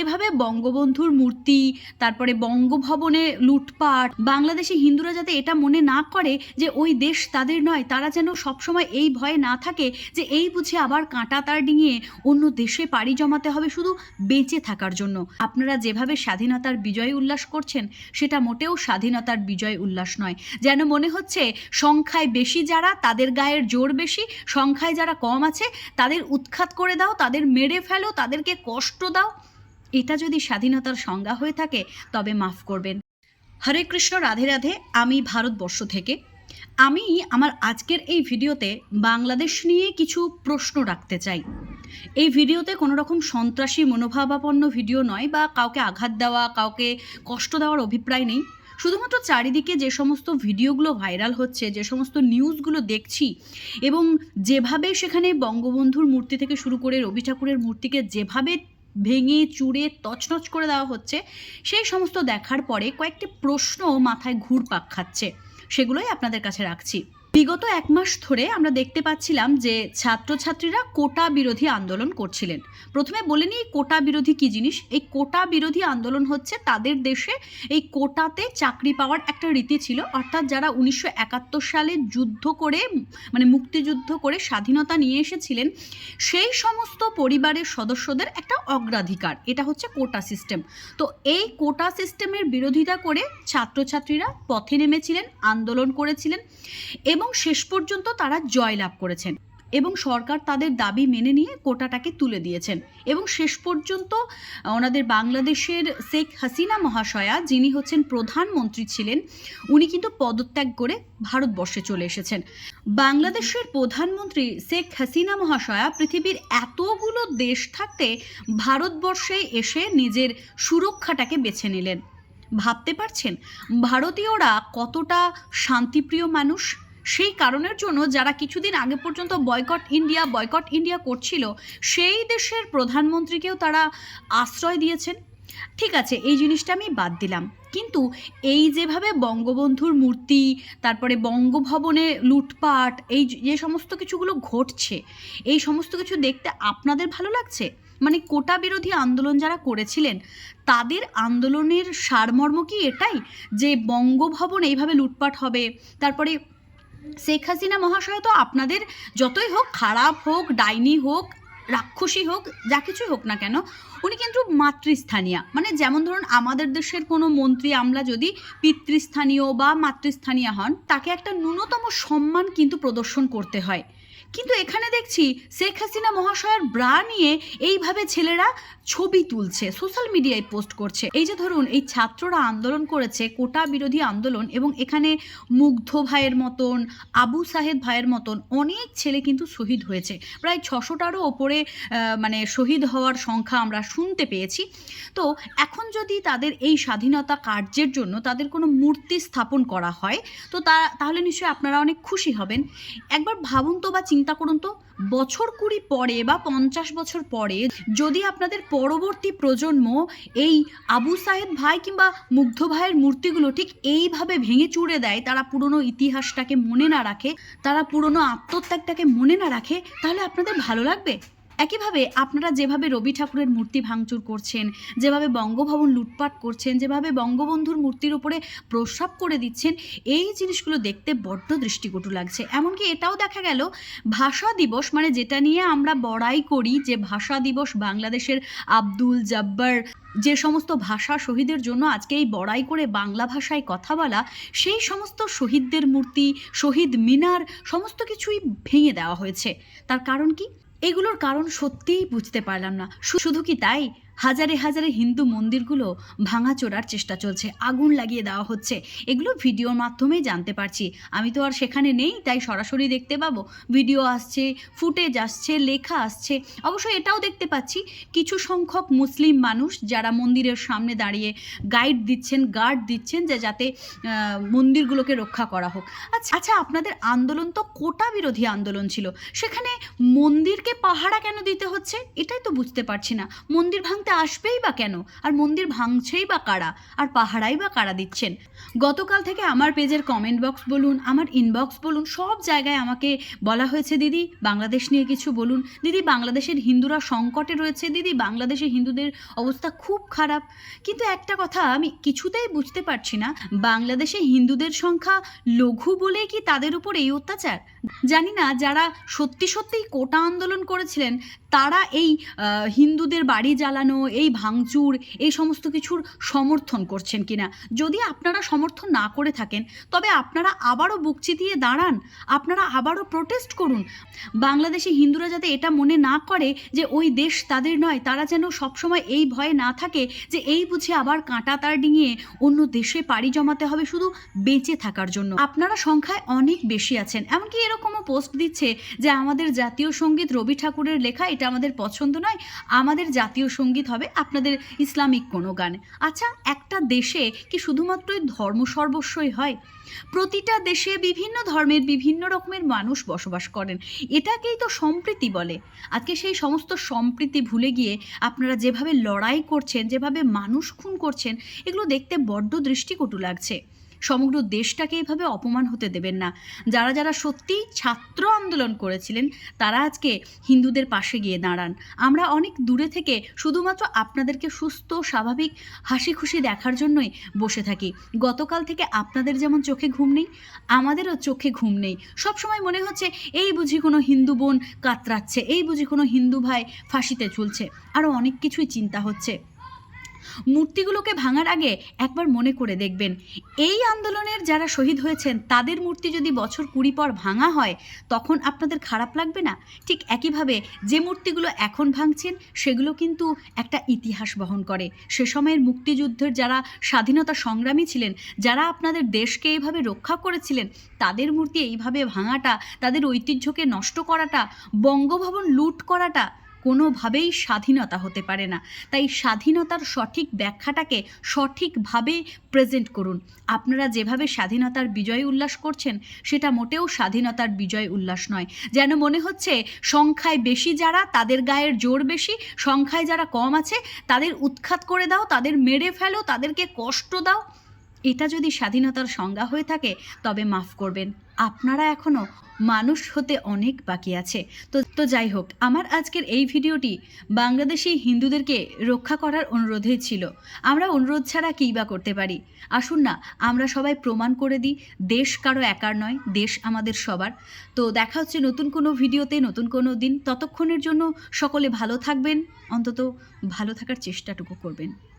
যেভাবে বঙ্গবন্ধুর মূর্তি, তারপরে বঙ্গভবনে লুটপাট, বাংলাদেশি হিন্দুরা যাতে এটা মনে না করে যে ওই দেশ তাদের নয়, তারা যেন সবসময় এই ভয়ে না থাকে যে এই বুঝে আবার কাঁটা তার ডিঙিয়ে অন্য দেশে পাড়ি জমাতে হবে শুধু বেঁচে থাকার জন্য। আপনারা যেভাবে স্বাধীনতার বিজয় উল্লাস করছেন, সেটা মোটেও স্বাধীনতার বিজয় উল্লাস নয়। যেন মনে হচ্ছে সংখ্যায় বেশি যারা, তাদের গায়ের জোর বেশি, সংখ্যায় যারা কম আছে, তাদের উৎখাত করে দাও, তাদের মেরে ফেলো, তাদেরকে কষ্ট দাও। এটা যদি স্বাধীনতার সংজ্ঞা হয়ে থাকে, তবে মাফ করবেন। হরে কৃষ্ণ, রাধে রাধে, আমি ভারতবর্ষ থেকে। আমি আমার আজকের এই ভিডিওতে বাংলাদেশ নিয়ে কিছু প্রশ্ন রাখতে চাই। এই ভিডিওতে কোনো রকম সন্ত্রাসী মনোভাবাপন্ন ভিডিও নয় বা কাউকে আঘাত দেওয়া, কাউকে কষ্ট দেওয়ার অভিপ্রায় নেই। শুধুমাত্র চারিদিকে যে সমস্ত ভিডিওগুলো ভাইরাল হচ্ছে, যে সমস্ত নিউজগুলো দেখছি এবং যেভাবে সেখানে বঙ্গবন্ধুর মূর্তি থেকে শুরু করে রবি ঠাকুরের মূর্তিকে যেভাবে ভেঙে, চুড়ে, তছনছ করে দেওয়া হচ্ছে। সেই সমস্ত দেখার পরে কয়েকটি প্রশ্ন মাথায় ঘুরপাক খাচ্ছে। সেগুলোই আপনাদের কাছে রাখছি। বিগত এক মাস ধরে আমরা দেখতে পাচ্ছিলাম যে ছাত্রছাত্রীরা কোটা বিরোধী আন্দোলন করছিলেন। প্রথমে বলে নিই কোটা বিরোধী কি জিনিস? এই কোটা বিরোধী আন্দোলন হচ্ছে তাদের দেশে এই কোটাতে চাকরি পাওয়ার একটা রীতি ছিল। অর্থাৎ যারা উনিশশো একাত্তর সালে যুদ্ধ করে মানে মুক্তিযুদ্ধ করে স্বাধীনতা নিয়ে এসেছিলেন, সেই সমস্ত পরিবারের সদস্যদের একটা অগ্রাধিকার। এটা হচ্ছে কোটা সিস্টেম। তো এই কোটা সিস্টেমের বিরোধিতা করে ছাত্রছাত্রীরা পথে নেমেছিলেন, আন্দোলন করেছিলেন এবং শেষ পর্যন্ত তারা জয়লাভ করেছেন এবং সরকার তাদের দাবি মেনে নিয়ে কোটাটাকে তুলে দিয়েছেন। এবং শেষ পর্যন্ত ওনাদের বাংলাদেশের শেখ হাসিনা মহাশয়া যিনি হচ্ছেন প্রধানমন্ত্রী ছিলেন, উনি কিন্তু পদত্যাগ করে ভারতবর্ষে চলে এসেছেন। বাংলাদেশের প্রধানমন্ত্রী শেখ হাসিনা মহাশয়া পৃথিবীর এতগুলো দেশ থাকতে ভারতবর্ষে এসে নিজের সুরক্ষাটাকে বেছে নিলেন। ভাবতে পারছেন? ভারতীয়রা কতটা শান্তিপ্রিয় মানুষ? সেই কারণের জন্য যারা কিছুদিন আগে পর্যন্ত বয়কট ইন্ডিয়া বয়কট ইন্ডিয়া করছিল, সেই দেশের প্রধানমন্ত্রীকেও তারা আশ্রয় দিয়েছেন। ঠিক আছে, এই জিনিসটা আমি বাদ দিলাম। কিন্তু এই যেভাবে বঙ্গবন্ধুর মূর্তি, তারপরে বঙ্গভবনে লুটপাট, এই যে সমস্ত কিছুগুলো ঘটছে, এই সমস্ত কিছু দেখতে আপনাদের ভালো লাগছে? মানে কোটা বিরোধী আন্দোলন যারা করেছিলেন, তাদের আন্দোলনের সারমর্ম কি এটাই? যে বঙ্গভবন এইভাবে লুটপাট হবে, তারপরে শেখ হাসিনা মহাশয় তো আপনাদের যতই হোক, খারাপ হোক, ডাইনি হোক, রাক্ষসী হোক, যা কিছুই হোক না কেন, উনি কিন্তু মাতৃস্থানীয়। মানে যেমন ধরুন আমাদের দেশের কোনো মন্ত্রী আমলা যদি পিতৃস্থানীয় বা মাতৃস্থানীয় হন, তাকে একটা ন্যূনতম সম্মান কিন্তু প্রদর্শন করতে হয়। কিন্তু এখানে দেখছি শেখ হাসিনা মহাশয়ের ব্রা নিয়ে এইভাবে ছেলেরা ছবি তুলছে সোশ্যাল মিডিয়ায় পোস্ট করছে। এই যে ধরুন, এই ছাত্ররা আন্দোলন করেছে, কোটা বিরোধী আন্দোলন এবং এখানে মুগ্ধ ভাইয়ের মতন, আবু সাহেদ ভাইয়ের মতন অনেক ছেলে কিন্তু শহীদ হয়েছে। প্রায় ছশোটারও ওপরে মানে শহীদ হওয়ার সংখ্যা আমরা শুনতে পেয়েছি। তো এখন যদি তাদের এই স্বাধীনতা কার্যের জন্য তাদের কোনো মূর্তি স্থাপন করা হয়, তো তা, তাহলে নিশ্চয়ই আপনারা অনেক খুশি হবেন। একবার ভাবুন তো বা চিন্তা করুন তো। বছর কুড়ি পরে বা পঞ্চাশ বছর পরে যদি আপনাদের পরবর্তী প্রজন্ম এই আবু সাহেদ ভাই কিংবা মুগ্ধ ভাইয়ের মূর্তিগুলো ঠিক এইভাবে ভেঙে চুড়ে দেয়, তারা পুরনো ইতিহাসটাকে মনে না রাখে, তারা পুরনো আত্মত্যাগটাকে মনে না রাখে, তাহলে আপনাদের ভালো লাগবে? একইভাবে আপনারা যেভাবে রবি ঠাকুরের মূর্তি ভাঙচুর করছেন, যেভাবে বঙ্গভবন লুটপাট করছেন, যেভাবে বঙ্গবন্ধুর মূর্তির উপরে প্রস্রাব করে দিচ্ছেন, এই জিনিসগুলো দেখতে বড্ড দৃষ্টিকটু লাগছে। এমনকি এটাও দেখা গেল, ভাষা দিবস মানে যেটা নিয়ে আমরা বড়াই করি, যে ভাষা দিবস বাংলাদেশের আব্দুল জব্বার, যে সমস্ত ভাষা শহীদের জন্য আজকে এই বড়াই করে বাংলা ভাষায় কথা বলা, সেই সমস্ত শহীদদের মূর্তি, শহীদ মিনার, সমস্ত কিছুই ভেঙে দেওয়া হয়েছে। তার কারণ কি? এগুলোর কারণ সত্যিই বুঝতে পারলাম না। শুধু কি তাই? হাজারে হাজারে হিন্দু মন্দিরগুলো ভাঙাচোরার চেষ্টা চলছে, আগুন লাগিয়ে দেওয়া হচ্ছে। এগুলো ভিডিওর মাধ্যমেই জানতে পারছি। আমি তো আর সেখানে নেই, তাই সরাসরি দেখতে পাবো। ভিডিও আসছে, ফুটেজ আসছে, লেখা আসছে। অবশ্য এটাও দেখতে পাচ্ছি, কিছু সংখ্যক মুসলিম মানুষ যারা মন্দিরের সামনে দাঁড়িয়ে গাইড দিচ্ছেন গার্ড দিচ্ছেন যে যাতে মন্দিরগুলোকে রক্ষা করা হোক। আচ্ছা আচ্ছা আপনাদের আন্দোলন তো কোটা বিরোধী আন্দোলন ছিল। সেখানে মন্দিরকে পাহারা কেন দিতে হচ্ছে? এটাই তো বুঝতে পারছি না। মন্দির ভাঙতে করতে আসবেই বা কেন? আর মন্দির ভাঙছেই বা কারা? আর পাহারাই বা কারা দিচ্ছেন? গতকাল থেকে আমার পেজের কমেন্ট বক্স বলুন, আমার ইনবক্স বলুন, সব জায়গায় আমাকে বলা হয়েছে, দিদি, বাংলাদেশ নিয়ে কিছু বলুন। দিদি, বাংলাদেশের হিন্দুরা সংকটে রয়েছে। দিদি, বাংলাদেশে হিন্দুদের অবস্থা খুব খারাপ। কিন্তু একটা কথা আমি কিছুতেই বুঝতে পারছি না। বাংলাদেশে হিন্দুদের সংখ্যা লঘু বলেই কি তাদের উপর এই অত্যাচার? জানি না, যারা সত্যি সত্যিই কোটা আন্দোলন করেছিলেন, তারা এই হিন্দুদের বাড়ি জ্বালানো, এই ভাঙচুর, এই সমস্ত কিছুর সমর্থন করছেন কিনা? যদি আপনারা সমর্থন না করে থাকেন, তবে আপনারা আবারও বুক দিয়ে দাঁড়ান, আপনারা আবারও প্রোটেস্ট করুন। বাংলাদেশি হিন্দুরা যাতে এটা মনে না করে যে ওই দেশ তাদের নয়, তারা যেন সবসময় এই ভয়ে না থাকে যে এই বুঝে আবার কাঁটা তার ডিঙিয়ে অন্য দেশে পাড়ি জমাতে হবে শুধু বেঁচে থাকার জন্য। আপনারা সংখ্যায় অনেক বেশি আছেন, এমনকি এরকমও পোস্ট দিচ্ছে যে আমাদের জাতীয় সংগীত রবি ঠাকুরের লেখা এটা আমাদের পছন্দ নয়, আমাদের জাতীয় সংগীত হবে আপনাদের ইসলামিক কোনো গান। আচ্ছা একটা দেশে কি শুধুমাত্রই ধর্ম সর্বস্বই হয়? প্রতিটা দেশে বিভিন্ন ধর্মের বিভিন্ন রকমের মানুষ বসবাস করেন, এটাকেই তো সম্প্রীতি বলে। আজকে সেই সমস্ত সম্প্রীতি ভুলে গিয়ে আপনারা যেভাবে লড়াই করছেন, যেভাবে মানুষ খুন করছেন, এগুলো দেখতে বড্ড দৃষ্টিকটু লাগছে। সমগ্র দেশটাকে এভাবে অপমান হতে দেবেন না। যারা যারা সত্যিই ছাত্র আন্দোলন করেছিলেন, তারা আজকে হিন্দুদের পাশে গিয়ে দাঁড়ান। আমরা অনেক দূরে থেকে শুধুমাত্র আপনাদেরকে সুস্থ, স্বাভাবিক হাসি খুশি দেখার জন্যই বসে থাকি। গতকাল থেকে আপনাদের যেমন চোখে ঘুম নেই, আমাদেরও চোখে ঘুম নেই। সবসময় মনে হচ্ছে, এই বুঝি কোনো হিন্দু বোন কাতরাচ্ছে, এই বুঝি কোনো হিন্দু ভাই ফাঁসিতে ঝুলছে। আরও অনেক কিছুই চিন্তা হচ্ছে। মূর্তিগুলোকে ভাঙার আগে একবার মনে করে দেখবেন। এই আন্দোলনের যারা শহীদ হয়েছেন, তাদের মূর্তি যদি বছর কুড়ি পর ভাঙা হয়, তখন আপনাদের খারাপ লাগবে না? ঠিক একইভাবে যে মূর্তিগুলো এখন ভাঙছেন, সেগুলো কিন্তু একটা ইতিহাস বহন করে। সে সময়ের মুক্তিযুদ্ধের যারা স্বাধীনতা সংগ্রামী ছিলেন, যারা আপনাদের দেশকে এইভাবে রক্ষা করেছিলেন, তাদের মূর্তি এইভাবে ভাঙাটা, তাদের ঐতিহ্যকে নষ্ট করাটা, বঙ্গভবন লুট করাটা কোনোভাবেই স্বাধীনতা হতে পারে না। তাই স্বাধীনতার সঠিক ব্যাখ্যাটাকে সঠিকভাবে প্রেজেন্ট করুন। আপনারা যেভাবে স্বাধীনতার বিজয় উল্লাস করছেন, সেটা মোটেও স্বাধীনতার বিজয় উল্লাস নয়। যেন মনে হচ্ছে, সংখ্যায় বেশি যারা, তাদের গায়ের জোর বেশি, সংখ্যায় যারা কম আছে, তাদের উৎখাত করে দাও, তাদের মেরে ফেলো, তাদেরকে কষ্ট দাও। এটা যদি স্বাধীনতার সংজ্ঞা হয়ে থাকে, তবে মাফ করবেন, আপনারা এখনও মানুষ হতে অনেক বাকি আছে। তো তো যাই হোক, আমার আজকের এই ভিডিওটি বাংলাদেশি হিন্দুদেরকে রক্ষা করার অনুরোধেই ছিল। আমরা অনুরোধ ছাড়া কী বা করতে পারি? আসুন না, আমরা সবাই প্রমাণ করে দিই, দেশ কারও একার নয়, দেশ আমাদের সবার। তো দেখা হচ্ছে নতুন কোনো ভিডিওতে, নতুন কোনো দিন। ততক্ষণের জন্য সকলে ভালো থাকবেন, অন্তত ভালো থাকার চেষ্টাটুকু করবেন।